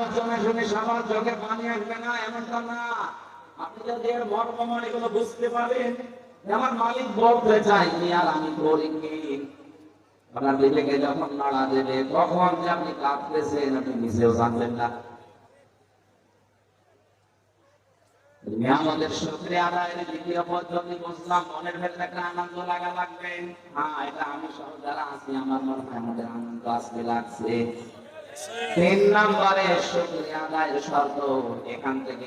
আলোচনা শুনে সবার চোখে পানি আসবে না, এমনটা না। আপনি যদি এর মর্ম মানে গুলো বুঝতে পারেন আমার মালিক বলতে চাই আর আমি করি কি? আপনার বিবেকে যখন নাড়া দেবে, তখন যে আপনি কাঁদতেছেন, আপনি নিজেও জানবেন না। আমাদের শুক্রিয়া আদায়ের দ্বিতীয় পদ্ধতি বুঝলাম, মনের ভেতরে একটা আনন্দ লাগা লাগবে। হ্যাঁ এটা আমি সহ যারা আছি, আমার মনে আমাদের আনন্দ আসতে লাগছে। তিন নম্বরে শুক্রিয়া আদায় শর্ত এখান থেকে